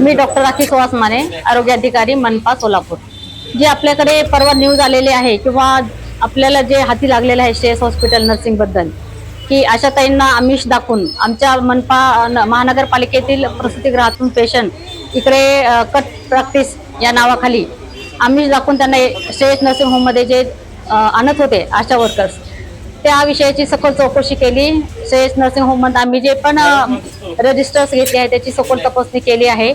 मी doctor Rakhi Suhas Mane आरोग्य अधिकारी मनपा सोलापूर. जी आपल्याकडे परवा न्यूज आलेले आहे किंवा आपल्याला जे हाती लागलेलं आहे श्रेयस हॉस्पिटल नर्सिंगबद्दल की अशा ताईंना आमिष दाखवून आमच्या मनपा न- महानगरपालिकेतील प्रसूतीगृहातून पेशंट इकडे कट प्रॅक्टिस या नावाखाली आमिष दाखवून त्यांना श्रेयस नर्सिंग होममध्ये जे आणत होते आशा वर्कर्स त्या विषयाची सखोल चौकशी केली. श्रेयस नर्सिंग होममध्ये आम्ही जे पण रजिस्टर्स घेतले आहे त्याची सखोल तपासणी केली आहे.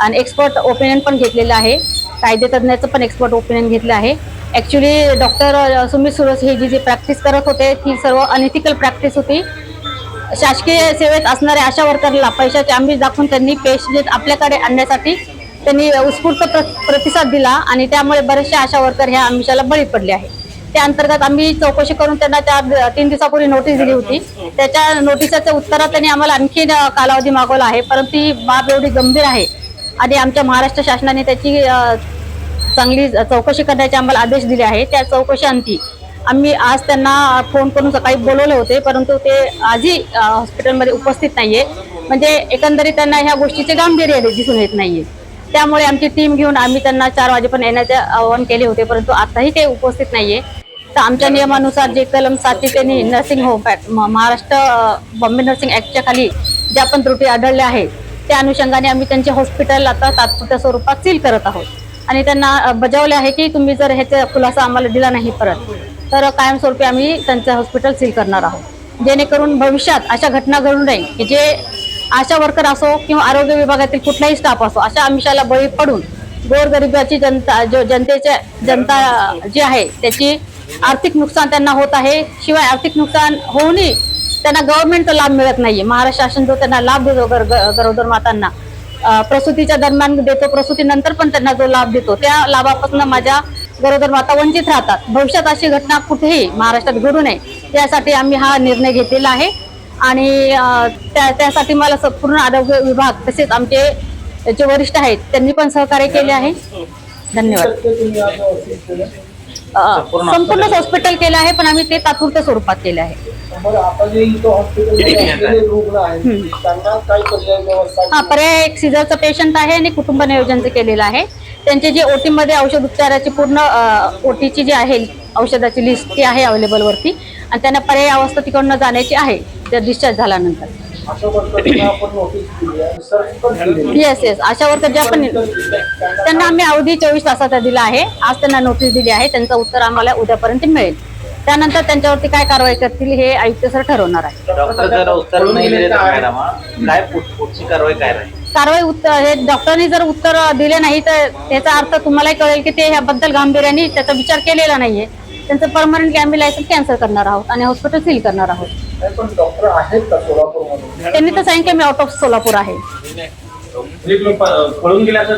आणि एक्सपर्ट ओपिनियन पण घेतलेलं आहे. कायदे तज्ज्ञाचं पण एक्सपर्ट ओपिनियन घेतलं आहे. ॲक्च्युली डॉक्टर सुमित सुरस हे जी जी प्रॅक्टिस करत होते ती सर्व अनइथिकल प्रॅक्टिस होती. शासकीय सेवेत असणाऱ्या अशा वर्करला पैशाचे आमिष दाखवून त्यांनी पेशंट आपल्याकडे आणण्यासाठी त्यांनी उत्स्फूर्त प्र प्रतिसाद दिला आणि त्यामुळे बरेचसे आशा वर्कर ह्या आमिषाला बळी पडले आहे त्या अंतर्गत आम्ही चौकशी करून त्यांना चार तीन दिवसापूर्वी नोटीस दिली होती. त्याच्या नोटिसाच्या उत्तरात त्यांनी आम्हाला आणखी कालावधी मागवला आहे. परंतु ही बाब एवढी गंभीर आहे आणि आमच्या महाराष्ट्र शासनाने त्याची चांगली चौकशी करण्याचे आम्हाला आदेश दिले आहे. त्या चौकशीअंती आम्ही आज त्यांना फोन करून सकाळी बोलवले होते. परंतु ते आजही हॉस्पिटलमध्ये उपस्थित नाहीये. म्हणजे एकंदरीत त्यांना ह्या गोष्टीचे गांभीर्य दिसून येत नाहीये. त्यामुळे आमची टीम घेऊन आम्ही त्यांना चार वाजेपर्यंत येण्याचे आवाहन केले होते. परंतु आताही ते उपस्थित नाहीये. तर आमच्या नियमानुसार जे कलम सातशे त्यांनी नर्सिंग होम ऍक्ट म- महाराष्ट्र बॉम्बे नर्सिंग ऍक्टच्या खाली ज्या पण त्रुटी आढळल्या आहेत त्या अनुषंगाने आम्ही त्यांचे हॉस्पिटल आता तात्पुरत्या स्वरूपात सील करत आहोत. आणि त्यांना बजावले आहे की तुम्ही जर ह्याचा खुलासा आम्हाला दिला नाही परत तर कायमस्वरूपी आम्ही त्यांचं हॉस्पिटल सील करणार आहोत. जेणेकरून भविष्यात अशा घटना घडू नये की जे आशा वर्कर असो किंवा आरोग्य विभागातील कुठलाही स्टाफ असो अशा आमिषाला बळी पडून गोरगरिबाची जनता जो जनतेच्या जनता जी आहे त्याची आर्थिक नुकसान त्यांना होत आहे. शिवाय आर्थिक नुकसान होऊनही त्यांना गव्हर्नमेंटचा लाभ मिळत नाहीये. महाराष्ट्र शासन जो त्यांना लाभ देतो ग- गरोदर मातांना प्रसूतीच्या दरम्यान देतो प्रसूतीनंतर पण त्यांना जो लाभ देतो त्या लाभापासून माझ्या गरोदर माता वंचित राहतात. भविष्यात अशी घटना कुठेही महाराष्ट्रात घडू नये त्यासाठी आम्ही हा निर्णय घेतलेला आहे. आणि त्या त्यासाठी मला पूर्ण आरोग्य विभाग तसेच आमचे जे वरिष्ठ आहेत त्यांनी पण सहकार्य केले आहे. धन्यवाद. संपूर्ण हॉस्पिटल केलं आहे पण आम्ही ते तात्पुरत्या स्वरूपात केले आहे. हा पर्याय एक सिझरचं पेशंट आहे आणि कुटुंब नियोजनचं केलेलं आहे. त्यांचे जे ओटी मध्ये औषध उपचाराची पूर्ण ओटीची जी आहे औषधाची लिस्ट ती आहे अवेलेबल वरती. आणि त्यांना पर्याय अवस्था तिकडनं जाण्याची आहे जर डिस्चार्ज झाल्यानंतर. येस येस अशा वर्कर ज्या पण त्यांना आम्ही अवधी चोवीस तासाचा दिला आहे. आज त्यांना नोटीस दिली आहे. त्यांचं उत्तर आम्हाला उद्यापर्यंत मिळेल. त्यानंतर त्यांच्यावरती काय कारवाई करतील हे आयुक्त सर ठरवणार आहे. डॉक्टर जर उत्तर नाही दिले तर मॅडम काय पुढ- पुढची कारवाई काय राहील? कारवाई उत्तर हे डॉक्टरांनी जर उत्तर दिले नाही तर त्याचा अर्थ तुम्हालाही कळेल की ते ह्याबद्दल गांभीर्याने त्याचा विचार केलेला नाहीये. त्यांचं परमनंट कॅम्बी लायसन्स कॅन्सल करणार आहोत आणि हॉस्पिटल सील करणार आहोत. नाही पण डॉक्टर आहेत का सोलापूरमध्ये त्यांनी तर सांगितलं मी आउट ऑफ सोलापूर आहे. पळून गेल्या तर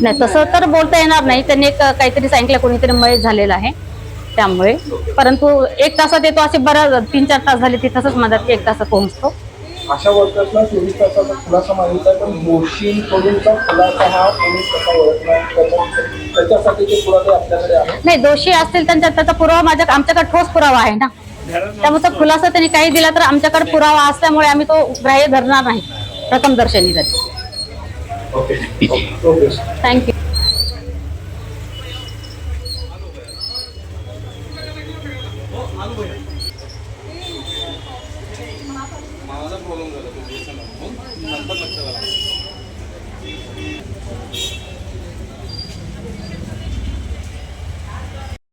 नाही तसं तर बोलता येणार नाही. त्यांनी एक काहीतरी सांगितलं कोणीतरी मयत झालेलं आहे त्यामुळे. परंतु एक तासात येतो असे बरं तीन चार तास झाले तिथंच म्हणतात की एक तासात पोहोचतो. अशा वर्कर्सला चोवीस तासाचा खुलासा मागितला पण दोषींकडूनचा खुलासा हा पोलीस कसा त्याच्या- त्याच्यासाठी ते पुरावे आपल्याकडे आहे. नाही दोषी असतील त्यांच्या त्याचा पुरावा माझ्या आमच्याकडे ठोस पुरावा आहे ना. त्यामुळे तो खुलासा त्यांनी काही दिला तर आमच्याकडे पुरावा असल्यामुळे आम्ही तो ग्राह्य धरणार नाही. प्रथम दर्शनी तरी ओके. थँक्यू माझा प्रॉब्लेम झाला तो नंतर लक्षात आला